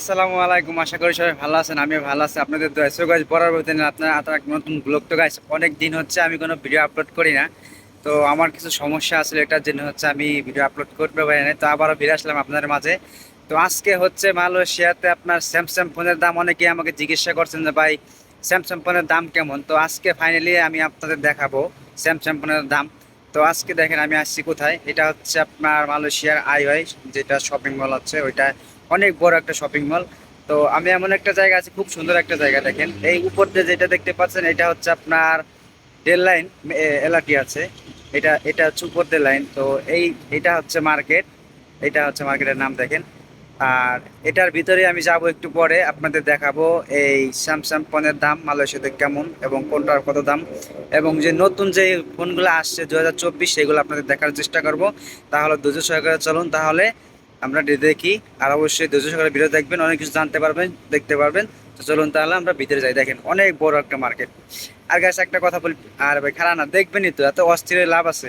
আসসালামু আলাইকুম, আশা করি সবাই ভালো আছেন আমি ভালো আছি। আপনাদের দোয়া সো গাইজ পরবর্তী দিনে আপনার আপনার এক নতুন ব্লগ তো গাইজ অনেক দিন হচ্ছে আমি কোনো ভিডিও আপলোড করি না। তো আমার কিছু সমস্যা আসলে এটার জন্য হচ্ছে আমি ভিডিও আপলোড করতে পারি না তো আবারও ফিরে আসলাম আপনাদের মাঝে। তো আজকে হচ্ছে মালয়েশিয়াতে আপনার স্যামসাং ফোনের দাম অনেকেই আমাকে জিজ্ঞাসা করছেন যে, ভাই স্যামসাং ফোনের দাম কেমন? তো আজকে ফাইনালি আমি আপনাদের দেখাবো স্যামসাং ফোনের দাম। তো আজকে দেখেন আমি আসছি কোথায়? এটা হচ্ছে আপনার মালয়েশিয়ার আইওয়াই, যেটা শপিং মল হচ্ছে। ওইটা অনেক বড় একটা শপিং মল তো আমি এমন একটা জায়গা আছে, খুব সুন্দর একটা জায়গা দেখেন। এই উপর দিয়ে যেটা দেখতে পাচ্ছেন, এটা হচ্ছে আপনার রেল লাইন এলাকি আছে। এটা এটা হচ্ছে উপর দিয়ে লাইন। তো এই, এটা হচ্ছে মার্কেট। এটা হচ্ছে মার্কেটের নাম দেখেন। আর এটার ভিতরে আমি যাব একটু পরে, আপনাদের দেখাবো এই স্যামসাং ফোনের দাম, মালয়েশিয়াতে কেমন এবং কোনটার কত দাম। এবং যে নতুন যে ফোনগুলো আসছে দু হাজার চব্বিশ, সেগুলো আপনাদের দেখার চেষ্টা করব। তাহলে দুজো সহকারে চলুন। তাহলে আমরা দেখি। আর অবশ্যই দুজো সকালে ভিডিও দেখবেন, অনেক কিছু জানতে পারবেন, দেখতে পারবেন। তো চলুন তাহলে আমরা ভিতরে যাই। দেখেন, অনেক বড় একটা মার্কেট আর গাছ একটা কথা বলি, আর ভাই খারাপ না, দেখবেনই তো, এত অস্থির লাভ আছে।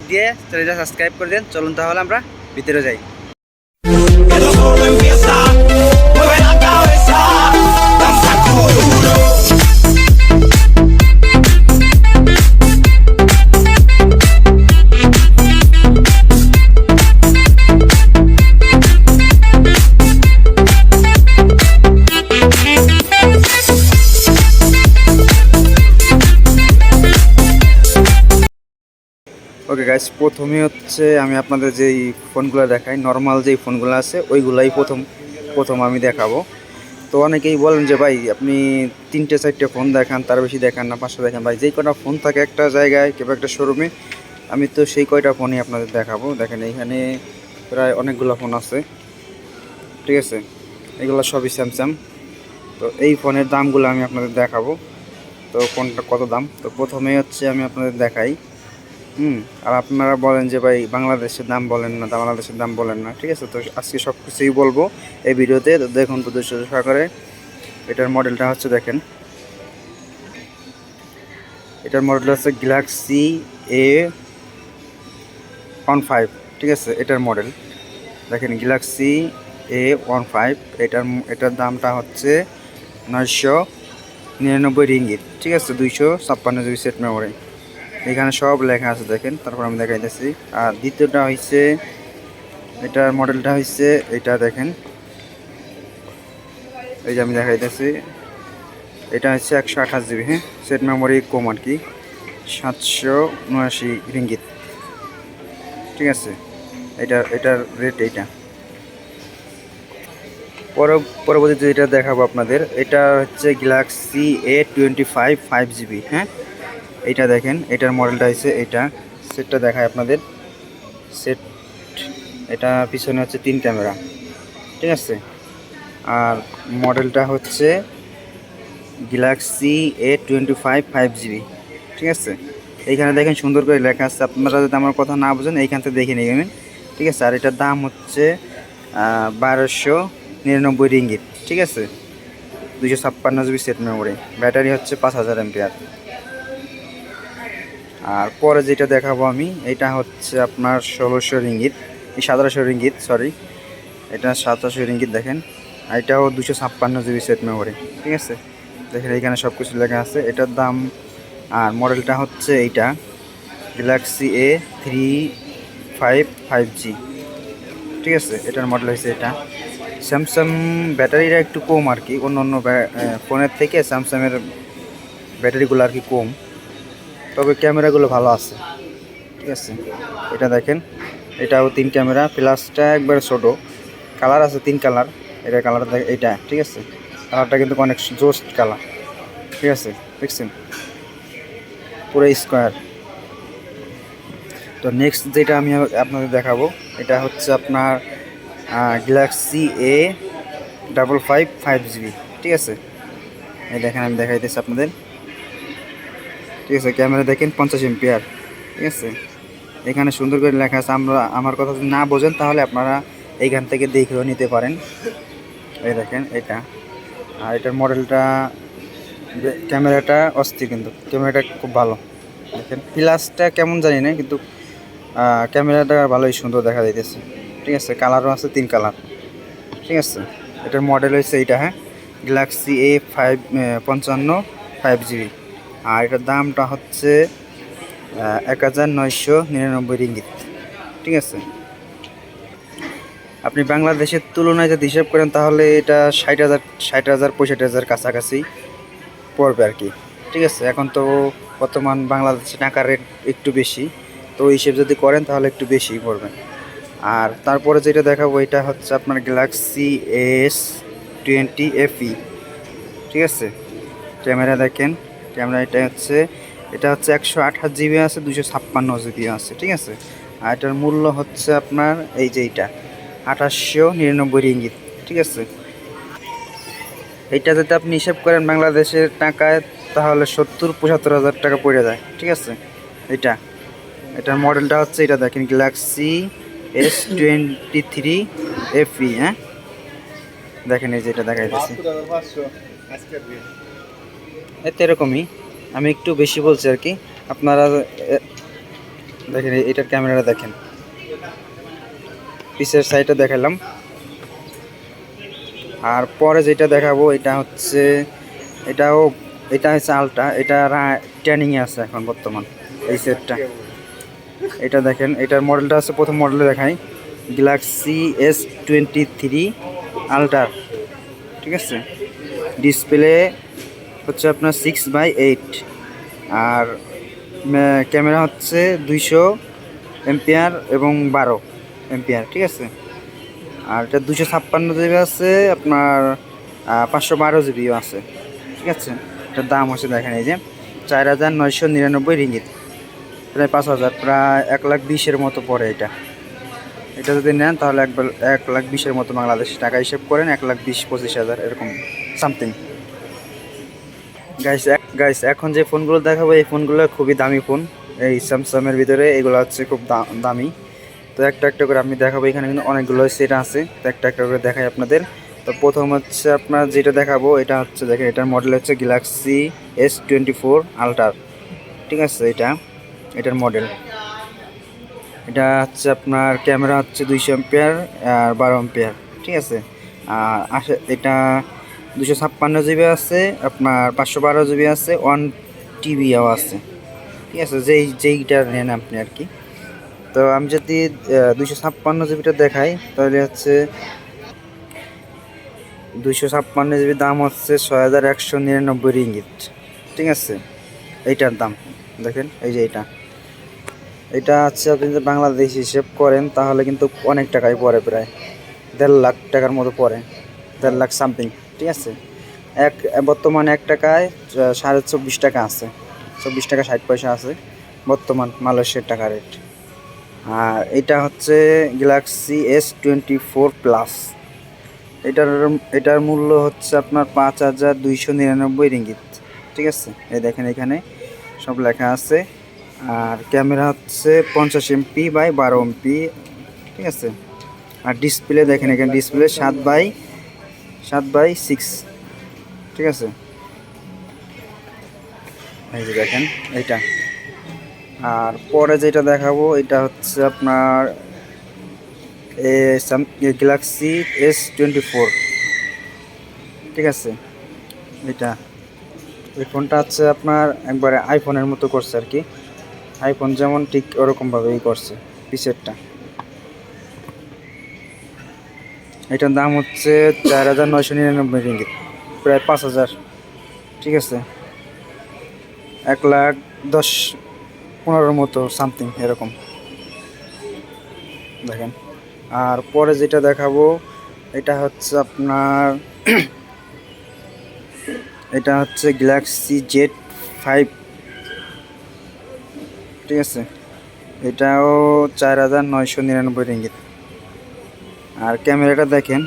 দিয়ে চ্যানেলটা সাবস্ক্রাইব করে দেন। চলুন তাহলে আমরা ভিতরে যাই। প্রথমে হচ্ছে আমি আপনাদের যেই ফোনগুলো দেখাই নর্মাল যেই ফোনগুলো আছে, ওইগুলাই প্রথম প্রথম আমি দেখাবো। তো অনেকেই বলেন যে, ভাই, আপনি তিনটে, চারটে ফোন দেখান, তার বেশি দেখান না পাঁচশো দেখান। ভাই, যেই কটা ফোন থাকে একটা জায়গায় কিংবা একটা শোরুমে আমি তো সেই কয়টা ফোনই আপনাদের দেখাবো। দেখেন, এইখানে প্রায় অনেকগুলো ফোন আছে। ঠিক আছে? এগুলো সবই স্যামসাং তো এই ফোনের দামগুলো আমি আপনাদের দেখাবো। তো কোনটা কত দাম? তো প্রথমে হচ্ছে আমি আপনাদের দেখাই। হুম, আর আপনারা বলেন যে ভাই বাংলাদেশের দাম বলেন না, বাংলাদেশের দাম বলেন না, ঠিক আছে? তো আজকে সব কিছুই বলব এই ভিডিওতে। তো দেখুন প্রদর্শ সহকারে, এটার মডেলটা হচ্ছে দেখেন। এটার মডেলটা হচ্ছে গ্যালাক্সি এ ওয়ান ফাইভ ঠিক আছে? এটার মডেল। দেখেন গ্যালাক্সি এ ওয়ান ফাইভ এটার এটার দামটা হচ্ছে নয়শো নিরানব্বই রিঙ্গিত, ঠিক আছে? দুইশো ছাপ্পান্ন জিবি সেট মেমোরি। এখানে সব লেখা আছে, দেখেন। তারপর আমি দেখাইতেছি। আর দ্বিতীয়টা হচ্ছে এটার মডেলটা হচ্ছে এটা দেখেন। এই যে আমি দেখাইতেছি। এটা হচ্ছে একশো আঠাশ জিবি হ্যাঁ? সেট মেমোরি, কম আর কি। সাতশো উনআশি রিঙ্গিত। ঠিক আছে? এটা, এটার রেট এইটা। পর পরবর্তীতে যেটা দেখাবো আপনাদের, এটা হচ্ছে Galaxy A twenty five five GB হ্যাঁ? এইটা দেখেন, এটার মডেলটা হচ্ছে এটা। সেটটা দেখায় আপনাদের। সেট এটা পিছনে হচ্ছে তিন ক্যামেরা ঠিক আছে? আর মডেলটা হচ্ছে Galaxy A twenty five five GB ঠিক আছে? এইখানে দেখেন সুন্দর করে লেখা আছে। আপনারা যদি আমার কথা না বুঝেন, এইখান থেকে দেখে নেবেন। ঠিক আছে? আর এটার দাম হচ্ছে বারোশো নিরানব্বই রিঙ্গিত। ঠিক আছে? দুশো ছাপ্পান্ন জিবি সেট মেমোরি ব্যাটারি হচ্ছে পাঁচ হাজার এমপিআর আর পরে যেটা দেখাবো আমি, এটা হচ্ছে আপনার ষোলোশো রিঙ্গিত, এই সতেরোশো রিঙ্গিত সরি এটা সাতাশো রিঙ্গিত দেখেন এটাও দুশো ছাপ্পান্ন জিবি সেট মেমোরি ঠিক আছে? দেখেন এখানে সব কিছু লেখা আছে, এটার দাম, আর মডেলটা হচ্ছে এইটা Galaxy A three five five G ঠিক আছে? এটার মডেল হয়েছে এটা। স্যামসাং ব্যাটারিটা একটু কম আর কি অন্য অন্য ফোনের থেকে স্যামসাংয়ের ব্যাটারিগুলো আর কি কম। তবে ক্যামেরাগুলো ভালো আছে। ঠিক আছে? এটা দেখেন। এটাও তিন ক্যামেরা, প্লাসটা একবার ছোটো। কালার আছে তিন কালার। এটা কালার এটা, ঠিক আছে? কালারটা কিন্তু অনেক জোস্ট কালার। ঠিক আছে? দেখছেন? পুরো স্কোয়ার। তো নেক্সট যেটা আমি আপনাদের দেখাবো, এটা হচ্ছে আপনার Galaxy A double five five GB ঠিক আছে? এই দেখেন, আমি দেখাইতেছি আপনাদের। ঠিক আছে, ক্যামেরা দেখেন পঞ্চাশ এমপিআর ঠিক আছে? এখানে সুন্দর করে লেখা আছে, আমরা, আমার কথা যদি না বোঝেন, তাহলে আপনারা এইখান থেকে দেখেও নিতে পারেন। এই দেখেন, এটা। আর এটার মডেলটা ক্যামেরাটা অস্থির কিন্তু, ক্যামেরাটা খুব ভালো। দেখেন প্লাসটা কেমন জানি না, কিন্তু ক্যামেরাটা ভালোই সুন্দর দেখা যাইতেছে। ঠিক আছে কালারও আছে তিন কালার ঠিক আছে, এটার মডেল হচ্ছে এইটা হ্যাঁ? গ্যালাক্সি এ ফাইভ পঞ্চান্ন ফাইভ জিবি আর এটার দামটা হচ্ছে এক হাজার নয়শো নিরানব্বই রিঙ্গিত। ঠিক আছে? আপনি বাংলাদেশের তুলনায় যদি হিসাব করেন, তাহলে এটা ষাট হাজার ষাট হাজার, পঁয়ষট্টি হাজার কাছাকাছি পড়বে আর কি। ঠিক আছে? এখন তো বর্তমান বাংলাদেশে টাকার রেট একটু বেশি। তো ওই হিসেব যদি করেন, তাহলে একটু বেশি পড়বে। আর তারপরে যেটা দেখাবো, এটা হচ্ছে আপনার গ্যালাক্সি এস টোয়েন্টি এফই ঠিক আছে? ক্যামেরা দেখেন। ক্যামেরা এটা হচ্ছে এটা হচ্ছে একশো আঠাশ জিবি আছে দুশো ছাপ্পান্ন জিবি আছে, ঠিক আছে? আর এটার মূল্য হচ্ছে আপনার এই যে এইটা, আঠাশশো নিরানব্বই রিঙ্গিত, ঠিক আছে? এইটা যদি আপনি হিসেব করেন বাংলাদেশের টাকায়, তাহলে সত্তর পঁচাত্তর হাজার টাকা পড়ে যায়, ঠিক আছে? এটা এটার মডেলটা হচ্ছে এটা দেখেন Galaxy S twenty three FE হ্যাঁ? দেখেন এই যে এটা দেখা যাচ্ছে এতে এরকমই। আমি একটু বেশি বলছি আর কি। আপনারা দেখেন এটার ক্যামেরাটা দেখেন। পিসের সাইডটা দেখালাম। আর পরে যেটা দেখাবো, এটা হচ্ছে, এটাও, এটা হচ্ছে আলটা এটা ট্রেনিংয়ে আছে এখন বর্তমান, এই সেটটা এটা দেখেন, এটার মডেলটা আছে প্রথম মডেলে দেখাই। গ্যালাক্সি এস টোয়েন্টি থ্রি আলটার ঠিক আছে? ডিসপ্লে হচ্ছে আপনার সিক্স বাই এইট আর ক্যামেরা হচ্ছে দুইশো এমপিআর এবং বারো এমপিআর, ঠিক আছে? আর এটা দুশো ছাপ্পান্ন জিবি আছে, আপনার পাঁচশো বারো জিবিও আছে, ঠিক আছে? এটার দাম হচ্ছে দেখেন এই যে চার হাজার নয়শো নিরানব্বই রিঙ্গিত। প্রায় পাঁচ হাজার, প্রায় এক লাখ বিশের মতো পড়ে এটা। এটা যদি নেন তাহলে এক বেল- এক লাখ বিশের মতো বাংলাদেশ টাকা হিসেব করেন, এক লাখ বিশ, পঁচিশ হাজার, এরকম সামথিং গাইস গাইস এখন যে ফোনগুলো দেখাবো, এই ফোনগুলো খুবই দামি ফোন। এই স্যামসাংয়ের ভিতরে এগুলো হচ্ছে খুব দামি। তো একটা একটা করে আমি দেখাবো, এখানে কিন্তু অনেকগুলো সেট আছে। তো একটা একটা করে দেখাই আপনাদের। তো প্রথম হচ্ছে আপনার যেটা দেখাবো, এটা হচ্ছে দেখেন, এটার মডেল হচ্ছে গ্যালাক্সি এস টোয়েন্টি ফোর আলট্রার ঠিক আছে, এটা, এটার মডেল এটা হচ্ছে আপনার ক্যামেরা হচ্ছে দুইশো এম্পিয়ার আর বারো এম্পিয়ার ঠিক আছে, আর আসে, এটা দুশো ছাপ্পান্ন জিবি আছে, আপনার পাঁচশো বারো জিবি আছে ওয়ান টিবিও আছে। ঠিক আছে, যেই, যেইটা নেন আপনি আর কি। তো আমি যদি দুশো ছাপ্পান্ন জিবিটা দেখাই, তাহলে হচ্ছে দুইশো ছাপ্পান্ন জিবি দাম হচ্ছে ছয় হাজার একশো নিরানব্বই রিঙ্গিত। ঠিক আছে, এইটার দাম, দেখেন, এই যে এটা এটা হচ্ছে আপনি যদি বাংলাদেশ হিসেব করেন, তাহলে কিন্তু অনেক টাকাই পড়ে প্রায়। দেড় লাখ টাকার মতো পড়ে, দেড় লাখ সামথিং ঠিক আছে? এক, বর্তমানে এক টাকায় সাড়ে চব্বিশ টাকা আছে। চব্বিশ টাকা ষাট পয়সা আছে বর্তমান মালয়েশিয়ার টাকা রেট আর এটা হচ্ছে Galaxy S twenty four plus এটার এটার মূল্য হচ্ছে আপনার পাঁচ হাজার দুইশো নিরানব্বই রিঙ্গিত। ঠিক আছে? এই দেখেন এখানে সব লেখা আছে। আর ক্যামেরা হচ্ছে পঞ্চাশ এমপি বাই বারো এমপি ঠিক আছে? আর ডিসপ্লে দেখেন এখানে ডিসপ্লে সাত বাই সাত বাই সিক্স ঠিক আছে? এই যে দেখেন, এইটা। আর পরে যেটা দেখাবো, এটা হচ্ছে আপনার গ্যালাক্সি এস টোয়েন্টি ফোর ঠিক আছে? এটা এই ফোনটা হচ্ছে আপনার একবারে আইফোনের মতো করছে আর কি। আইফোন যেমন ঠিক ওরকমভাবেই করছে, পিসেরটা। এটার দাম হচ্ছে চার হাজার নয়শো নিরানব্বই রিঙ্গিত, প্রায় পাঁচ হাজার। ঠিক আছে? এক লাখ দশ পনেরোর মতো, সামথিং এরকম। দেখেন। আর পরে যেটা দেখাবো, এটা হচ্ছে আপনার, এটা হচ্ছে গ্যালাক্সি জেড ফাইভ ঠিক আছে? এটাও চার হাজার নয়শো নিরানব্বই রিঙ্গিত। আর ক্যামেরাটা দেখেন,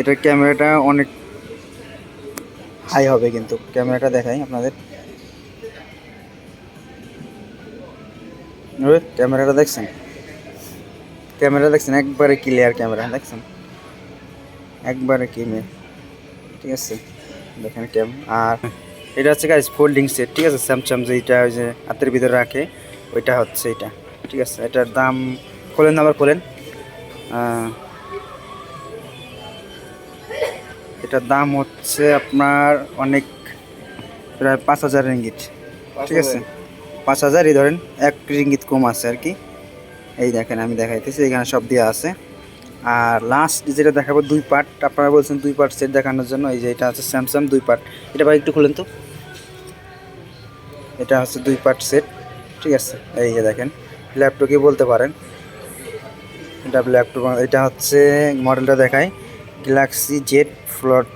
এটার ক্যামেরাটা অনেক হাই হবে কিন্তু, ক্যামেরাটা দেখাই আপনাদের। ক্যামেরাটা দেখছেন? ক্যামেরা দেখছেন? একবারে ক্লিয়ার ক্যামেরা, দেখছেন? একবারে ক্লিয়ার ঠিক আছে? দেখেন আর এটা হচ্ছে গাইজ ফোল্ডিং সেট ঠিক আছে? স্যামসাং যেটা ওই যে হাতের ভিতরে রাখে, ওইটা হচ্ছে এটা, ঠিক আছে? এটার দাম, খোলেন আবার খোলেন? এটার দাম হচ্ছে আপনার অনেক প্রায় পাঁচ হাজার রিঙ্গিট ঠিক আছে? পাঁচ হাজারই ধরেন এক রিঙ্গিত কম আছে আর কি। এই দেখেন আমি দেখাইতেছি এখানে সব দেওয়া আছে। আর লাস্ট যেটা দেখাবো দুই পার্ট আপনারা বলছেন দুই পার্ট সেট দেখানোর জন্য এই যে এটা হচ্ছে স্যামসাং দুই পার্ট এটা ভাই একটু খুলেন তো। এটা হচ্ছে দুই পার্ট সেট ঠিক আছে? এই যে দেখেন ল্যাপটপই বলতে পারেন? এটা ল্যাপটপ এটা হচ্ছে মডেলটা দেখায় গ্যালাক্সি জেড ফ্লট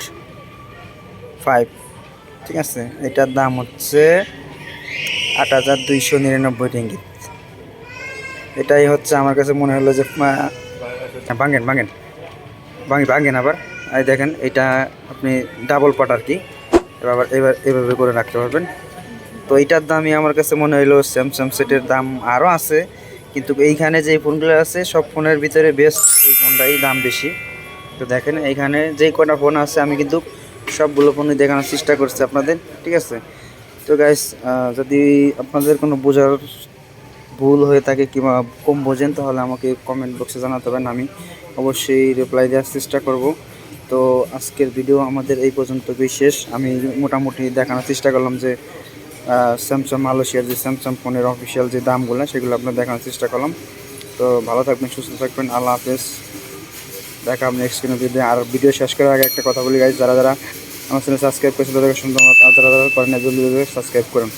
ফাইভ ঠিক আছে? এটার দাম হচ্ছে আট হাজার দুইশো নিরানব্বই রিঙ্গিত। এটাই হচ্ছে আমার কাছে মনে হলো যে ভাঙেন ভাঙেন। ভাঙি, ভাঙেন আবার। এই দেখেন, এটা আপনি ডাবল পাট আর কি। এবার এবার, এভাবে করে রাখতে পারবেন। তো এইটার দামই আমার কাছে মনে হলো স্যামসাং সেটের দাম আরও আছে। কিন্তু এইখানে যে ফোনগুলো আছে, সব ফোনের ভিতরে বেস্ট এই ফোনটাই দাম বেশি। তো দেখেন, এইখানে যেই কটা ফোন আছে, আমি কিন্তু সবগুলো ফোনই দেখানোর চেষ্টা করছি আপনাদের, ঠিক আছে? তো গাইস যদি আপনাদের কোনো বোঝার ভুল হয়ে থাকে কিংবা কম বোঝেন, তাহলে আমাকে কমেন্ট বক্সে জানাতে পারেন, আমি অবশ্যই রিপ্লাই দেওয়ার চেষ্টা করব। তো আজকের ভিডিও আমাদের এই পর্যন্ত বিশেষ আমি মোটামুটি দেখানোর চেষ্টা করলাম যে স্যামসাং মালয়েশিয়ার যে স্যামসাং ফোনের অফিসিয়াল যে দামগুলো, সেগুলো আপনার দেখানোর চেষ্টা করলাম। তো ভালো থাকবেন, সুস্থ থাকবেন, আল্লাহ হাফেজ। দেখা আপনি নেক্সট কোনো ভিডিও আর ভিডিও শেষ করার আগে একটা কথা বলি গাইজ যারা যারা আমার চ্যানেল সাবস্ক্রাইব করেছে, তাদেরকে সুন্দর যারা যারা করেন সাবস্ক্রাইব করুন।